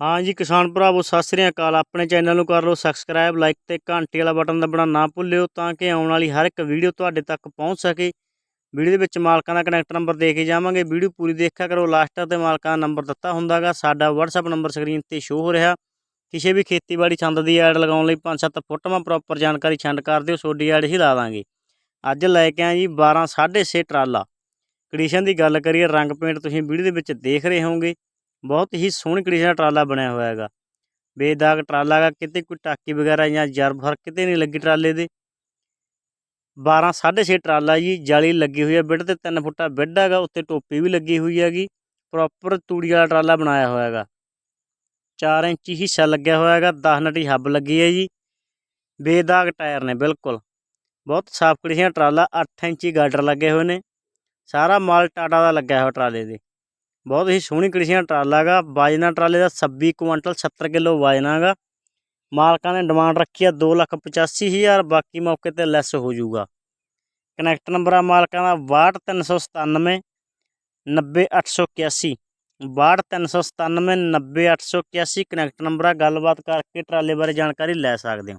ਹਾਂ ਜੀ ਕਿਸਾਨ ਭਰਾਵੋ, ਸਤਿ ਸ੍ਰੀ ਅਕਾਲ। ਆਪਣੇ ਚੈਨਲ ਨੂੰ ਕਰ ਲਓ ਸਬਸਕ੍ਰਾਈਬ ਲਾਈਕ ਤੇ ਘੰਟੀ ਵਾਲਾ ਬਟਨ ਦਬਾਉਣਾ ਨਾ ਭੁੱਲਿਓ ਤਾਂ ਕਿ ਆਉਣ ਵਾਲੀ ਹਰ ਇੱਕ ਵੀਡੀਓ ਤੁਹਾਡੇ ਤੱਕ ਪਹੁੰਚ ਸਕੇ। ਵੀਡੀਓ ਦੇ ਵਿੱਚ ਮਾਲਕਾਂ ਦਾ ਕਨੈਕਟ ਨੰਬਰ ਦੇ ਕੇ ਜਾਵਾਂਗੇ। ਵੀਡੀਓ ਪੂਰੀ ਦੇਖਿਆ ਕਰੋ ਲਾਸਟ ਤੇ ਮਾਲਕਾਂ ਦਾ ਨੰਬਰ ਦਿੱਤਾ ਹੁੰਦਾਗਾ। ਸਾਡਾ WhatsApp ਨੰਬਰ ਸਕਰੀਨ ਤੇ ਸ਼ੋ ਹੋ ਰਿਹਾ। ਕਿਸੇ ਵੀ ਖੇਤੀਬਾੜੀ ਛੰਦ ਦੀ ਐਡ ਲਗਾਉਣ ਲਈ 5-7 ਫੋਟੋਆਂ ਪ੍ਰੋਪਰ ਜਾਣਕਾਰੀ ਛੰਡ ਕਰ ਦਿਓ ਸੋਡੀ ਐਡ ਹੀ ਲਾ ਦਾਂਗੇ। ਅੱਜ ਲੈ ਕੇ ਆਂ ਜੀ 12 6.5 ਟਰਾਲਾ। ਕੰਡੀਸ਼ਨ ਦੀ ਗੱਲ ਕਰੀਏ ਰੰਗ ਪੇਂਟ ਤੁਸੀਂ ਵੀਡੀਓ ਦੇ ਵਿੱਚ ਦੇਖ ਰਹੇ ਹੋਵੋਗੇ। ਬਹੁਤ ਹੀ ਸੋਹਣੀ ਕੰਡੀਸ਼ਨ ਦਾ ਟਰਾਲਾ ਬਣਿਆ ਹੋਇਆ ਹੈਗਾ। ਬੇਦਾਗ ਟਰਾਲਾ ਹੈਗਾ, ਕਿਤੇ ਕੋਈ ਟਾਕੀ ਵਗੈਰਾ ਜਾਂ ਜਰਬ ਫ਼ਰਕ ਕਿਤੇ ਨਹੀਂ ਲੱਗੀ ਟਰਾਲੇ ਦੇ। 12 6.5 ਟਰਾਲਾ ਜੀ, ਜਾਲੀ ਲੱਗੀ ਹੋਈ ਹੈ ਬਿੱਡ ਤੇ 3 ਫੁੱਟਾ ਬਿੱਡ ਹੈਗਾ, ਉੱਤੇ ਟੋਪੀ ਵੀ ਲੱਗੀ ਹੋਈ ਹੈਗੀ ਪ੍ਰੋਪਰ ਤੂੜੀ ਵਾਲਾ ਟਰਾਲਾ ਬਣਾਇਆ ਹੋਇਆ ਹੈਗਾ। 4 ਇੰਚੀ ਹਿੱਸਾ ਲੱਗਿਆ ਹੋਇਆ ਹੈਗਾ 10 ਨਟੀ ਹੱਬ ਲੱਗੀ ਹੈ ਜੀ। ਬੇਦਾਗ ਟਾਇਰ ਨੇ ਬਿਲਕੁਲ। ਬਹੁਤ ਸਾਫ਼ ਕੰਡੀਸ਼ਨ ਟਰਾਲਾ 8 ਇੰਚੀ ਗਾਡਰ ਲੱਗੇ ਹੋਏ ਨੇ। ਸਾਰਾ ਮਾਲ ਟਾਟਾ ਦਾ ਲੱਗਿਆ ਹੋਇਆ ਟਰਾਲੇ ਦੇ। ਬਹੁਤ ਹੀ ਸੋਹਣੀ ਕੰਡੀਸ਼ਨ ਟਰਾਲਾ ਹੈਗਾ। ਵਜਨਾ ਟਰਾਲੇ ਦਾ 26 ਕੁਇੰਟਲ 70 ਕਿਲੋ ਵਜਨਾ ਹੈਗਾ। ਮਾਲਕਾਂ ਨੇ ਡਿਮਾਂਡ ਰੱਖੀ ਆ 285000 ਬਾਕੀ ਮੌਕੇ ਤੇ ਲੈਸ ਹੋ ਜਾਊਗਾ। ਕਨੈਕਟ ਨੰਬਰ ਆ ਮਾਲਕਾਂ ਦਾ 62397 90881 62397 90881 ਕਨੈਕਟ ਨੰਬਰ ਆ। ਗੱਲਬਾਤ ਕਰਕੇ ਟਰਾਲੇ ਬਾਰੇ ਜਾਣਕਾਰੀ ਲੈ ਸਕਦੇ ਹੋ।